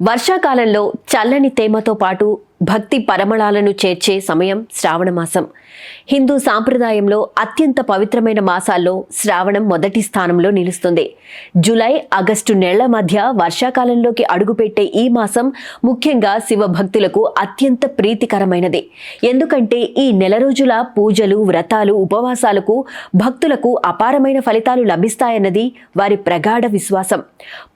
వర్షాకాలంలో చల్లని తేమతో పాటు భక్తి పరమళాలను చేర్చే సమయం శ్రావణ మాసం. హిందూ సాంప్రదాయంలో అత్యంత పవిత్రమైన మాసాల్లో శ్రావణం మొదటి స్థానంలో నిలుస్తుంది. జూలై ఆగస్టు నెలల మధ్య వర్షాకాలంలోకి అడుగుపెట్టే ఈ మాసం ముఖ్యంగా శివ భక్తులకు అత్యంత ప్రీతికరమైనది. ఎందుకంటే ఈ నెల రోజుల పూజలు వ్రతాలు ఉపవాసాలకు భక్తులకు అపారమైన ఫలితాలు లభిస్తాయన్నది వారి ప్రగాఢ విశ్వాసం.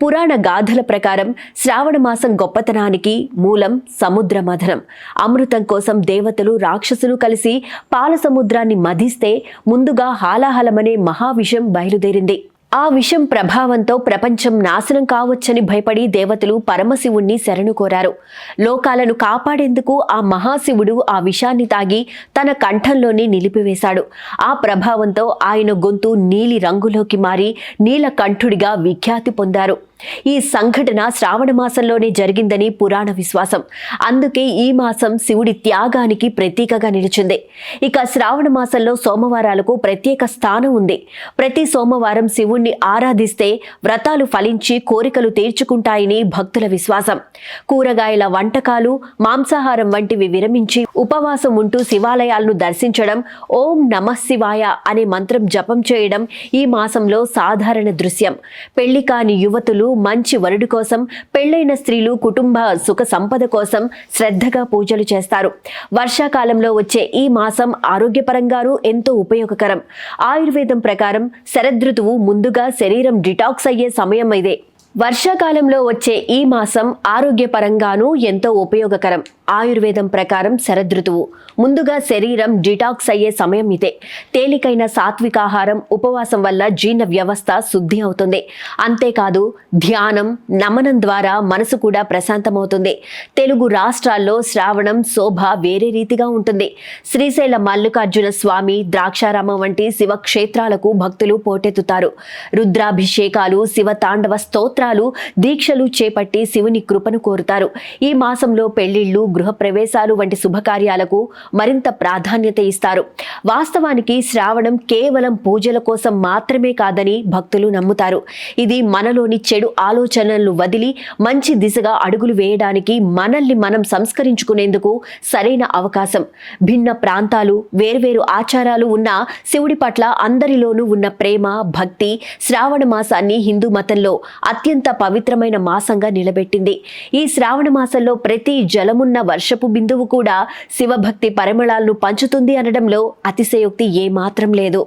పురాణ గాథల ప్రకారం శ్రావణ మాసం గొప్పతనానికి మూలం సముద్ర మథనం అమృతం కోసం దేవతలు రాక్షసులు కలిసి పాల సముద్రాన్ని మధిస్తే ముందుగా హాలాహలమనే మహావిషం బయలుదేరింది. ఆ విషం ప్రభావంతో ప్రపంచం నాశనం కావచ్చని భయపడి దేవతలు పరమశివుణ్ణి శరణు కోరారు. లోకాలను కాపాడేందుకు ఆ మహాశివుడు ఆ విషాన్ని తాగి తన కంఠంలోనే నిలిపివేశాడు. ఆ ప్రభావంతో ఆయన గొంతు నీలి రంగులోకి మారి నీలకంఠుడిగా విఖ్యాతి పొందారు. ఈ సంఘటన శ్రావణ మాసంలోనే జరిగిందని పురాణ విశ్వాసం. అందుకే ఈ మాసం శివుడి త్యాగానికి ప్రతీకగా నిలిచింది. ఇక శ్రావణ మాసంలో సోమవారాలకు ప్రత్యేక స్థానం ఉంది. ప్రతి సోమవారం శివుణ్ణి ఆరాధిస్తే వ్రతాలు ఫలించి కోరికలు తీర్చుకుంటాయని భక్తుల విశ్వాసం. కూరగాయల వంటకాలు మాంసాహారం వంటివి విరమించి ఉపవాసం ఉంటూ శివాలయాలను దర్శించడం ఓం నమ శివాయ అనే మంత్రం జపం చేయడం ఈ మాసంలో సాధారణ దృశ్యం. పెళ్ళి కాని యువతులు మంచి వరుడి కోసం పెళ్ళైన స్త్రీలు కుటుంబ సుఖ సంపద కోసం శ్రద్ధగా పూజలు చేస్తారు. వర్షాకాలంలో వచ్చే ఈ మాసం ఆరోగ్యపరంగానూ ఎంతో ఉపయోగకరం. ఆయుర్వేదం ప్రకారం శరదృతువు ముందుగా శరీరం డిటాక్స్ అయ్యే సమయం ఇదే వర్షాకాలంలో వచ్చే ఈ మాసం ఆరోగ్యపరంగానూ ఎంతో ఉపయోగకరం. ఆయుర్వేదం ప్రకారం శరదృతువు. ముందుగా శరీరం డిటాక్స్ అయ్యే సమయం ఇదే. తేలికైన సాత్వికాహారం ఉపవాసం వల్ల జీర్ణ వ్యవస్థ శుద్ధి అవుతుంది. అంతేకాదు ధ్యానం నమనం ద్వారా మనసు కూడా ప్రశాంతమవుతుంది. తెలుగు రాష్ట్రాల్లో శ్రావణం శోభ వేరే రీతిగా ఉంటుంది. శ్రీశైల మల్లికార్జున స్వామి ద్రాక్షారామం వంటి శివ క్షేత్రాలకు భక్తులు పోటెత్తుతారు. రుద్రాభిషేకాలు శివ స్తోత్ర స్తోత్రాలు దీక్షలు చేపట్టి శివుని కృపను కోరుతారు. ఈ మాసంలో పెళ్ళిళ్ళు గృహప్రవేశాలు వంటి శుభకార్యాలకు మరింత ప్రాధాన్యత ఇస్తారు. వాస్తవానికి శ్రావణం కేవలం పూజల కోసం మాత్రమే కాదని భక్తులు నమ్ముతారు. ఇది మనలోని చెడు ఆలోచనలను వదిలి మంచి దిశగా అడుగులు వేయడానికి మనల్ని మనం సంస్కరించుకునేందుకు సరైన అవకాశం. భిన్న ప్రాంతాలు వేర్వేరు ఆచారాలు ఉన్న శివుడి పట్ల అందరిలోనూ ఉన్న ప్రేమ భక్తి శ్రావణ మాసాన్ని హిందూ మతంలో అత్యంత పవిత్రమైన మాసంగా నిలబెట్టింది. ఈ శ్రావణ మాసంలో ప్రతి జలమున్న వర్షపు బిందువు కూడా శివభక్తి పరిమళాలను పంచుతుంది అనడంలో అతిశయోక్తి ఏమాత్రం లేదు.